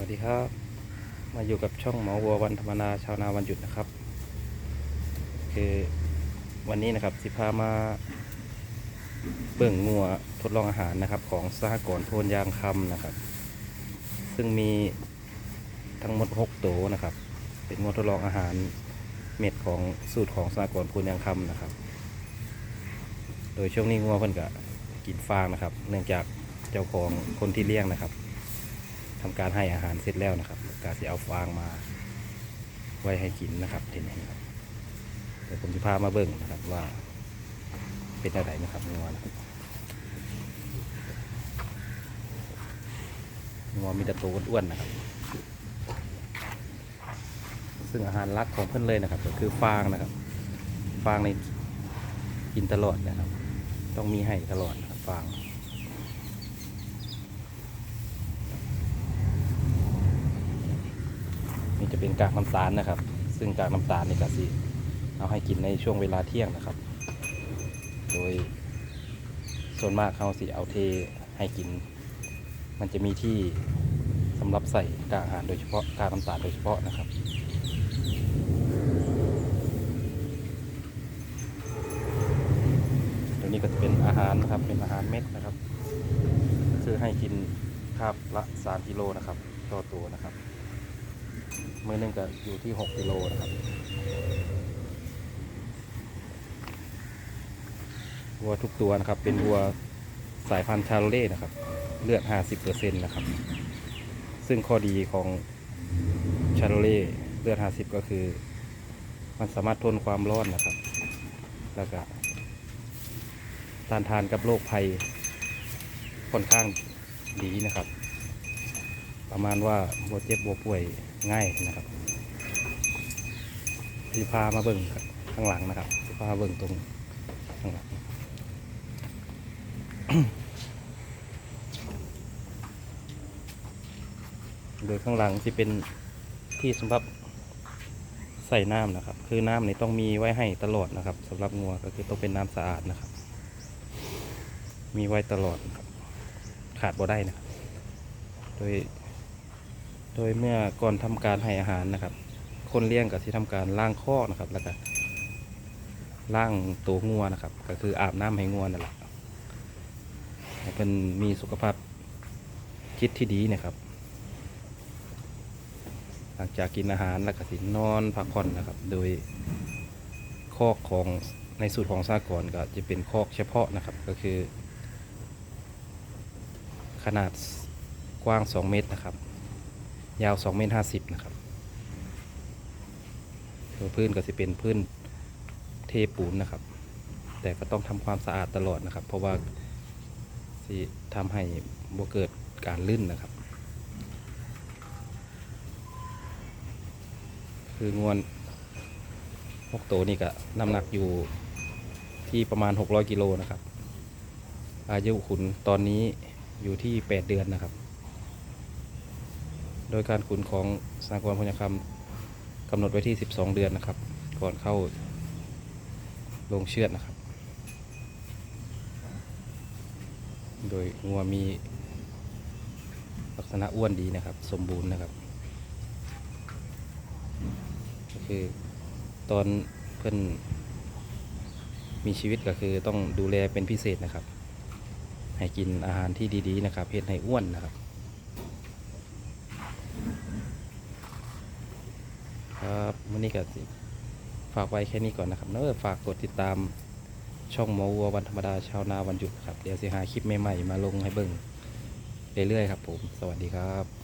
วัสดีครับ มาอยู่กับช่องหมอวัววันธรรมนาชาวนาวันหยุดนะครับคือวันนี้นะครับสิพามาเบิ่งงัวทดลองอาหารนะครับ ของสหกรณ์โพนยางคำนะครับ ซึ่งมีทั้งหมด6ตัวนะครับ เป็นงัวทดลองอาหารเม็ดของสูตรของสหกรณ์โพนยางคำนะครับ โดยช่วงนี้งัวเพิ่นก็กินฟางนะครับ เนื่องจากเจ้าของคนที่เลี้ยงนะครับ ทำการให้อาหารเสร็จแล้วนะครับกาสิเอาฟางมา ไว้ให้กินนะครับเทีนี้ครับเดี๋ยวผมจะพามาเบิ่งนะครับว่า เป็นอะไรนะครับงัวนะครับงัวมีแต่ตัวอ้วนๆนะครับ ซึ่งอาหารลักของเพื่อนเลยนะครับ ก็คือฟางนะครับ ฟางในกินตลอดนะครับ ต้องมีให้ตลอดนะครับฟาง นี่ จะเป็นกากน้ำตาลนะครับ ซึ่งกากน้ำตาลนี่ก็สิเอาให้กินในช่วงเวลาเที่ยงนะครับ โดยส่วนมากเขาสิเอาเทให้กิน มันจะมีที่สำหรับใส่กากอาหารโดยเฉพาะกากน้ำตาลโดยเฉพาะนะครับตัวนี้ก็จะเป็นอาหารนะครับเป็นอาหารเม็ดนะครับ คือให้กินคาบละ 3 กิโลนะครับต่อตัวนะครับ มือหนึงก็อยู่ที่ 6กิโลนะครับวัวทุกตัวนะครับ เป็นวัวสายพันธุ์ชาโลเล่นะครับ เลือด 50%นะครับ ซึ่งข้อดีของชาโลเล่เลือด 50 ก็คือ มันสามารถทนความร้อนนะครับ แล้วก็ต้านทานกับโรคภัยค่อนข้างดีนะครับ ประมาณว่าบวเจ็บบวป่วยง่ายนะครับที่พามาเบิ่งข้างหลังนะครับที่พาเบิ่งตรงข้างหลังโดยข้างหลังที่เป็นที่สำหรับใส่น้ำนะครับ คือน้ำนี่ต้องมีไว้ให้ตลอดนะครับสำหรับงัวก็คือต้องเป็นน้ำสะอาดนะครับ มีไว้ตลอดครับ ขาดบ่ได้นะครับ โดย โดยเมื่อก่อนทำการให้อาหารนะครับ คนเลี้ยงก็ที่ทำการล้างคอกนะครับ แล้วก็ล้างตัวงัวนะครับ ก็คืออาบน้ำให้งัวนั่นแหละให้เป็นมีสุขภาพจิตที่ดีนะครับ หลังจากกินอาหารแล้วก็สินอนพักผ่อนนะครับ โดยคอกของในสูตรของสากรณ์ก็จะเป็นคอกเฉพาะนะครับก็คือ ขนาดกว้าง 2 เมตรนะครับ ยาว2เมตร50 นะครับตัวพื้นก็จะเป็นพื้นเทปูนนะครับ แต่ก็ต้องทำความสะอาดตลอดนะครับ เพราะว่าสิทำให้บ่เกิดการลื่นนะครับ คืองวนพวกโตวนี่ก็น้ำหนักอยู่ที่ประมาณ 600 กิโลนะครับ อายุขุนตอนนี้อยู่ที่ 8 เดือนนะครับ โดยการขุนของสากลพญคำกำหนดไว้ที่ 12 เดือนนะครับ ก่อนเข้าลงเชือดนะครับ โดยงัวมีลักษณะอ้วนดีนะครับ สมบูรณ์นะครับก็คือตอนเพิ่อนมีชีวิตก็คือต้องดูแลเป็นพิเศษนะครับ ให้กินอาหารที่ดีๆนะครับ เพื่อให้อ้วนนะครับ ครับวันนี้ก็สิฝากไว้แค่นี้ก่อนนะครับเนอะฝากกดติดตามช่องหมอวัววันธรรมดาชาวนาวันหยุดครับ เดี๋ยวสิหาคลิปใหม่ๆมาลงให้เบิ่งเรื่อยๆครับผม สวัสดีครับ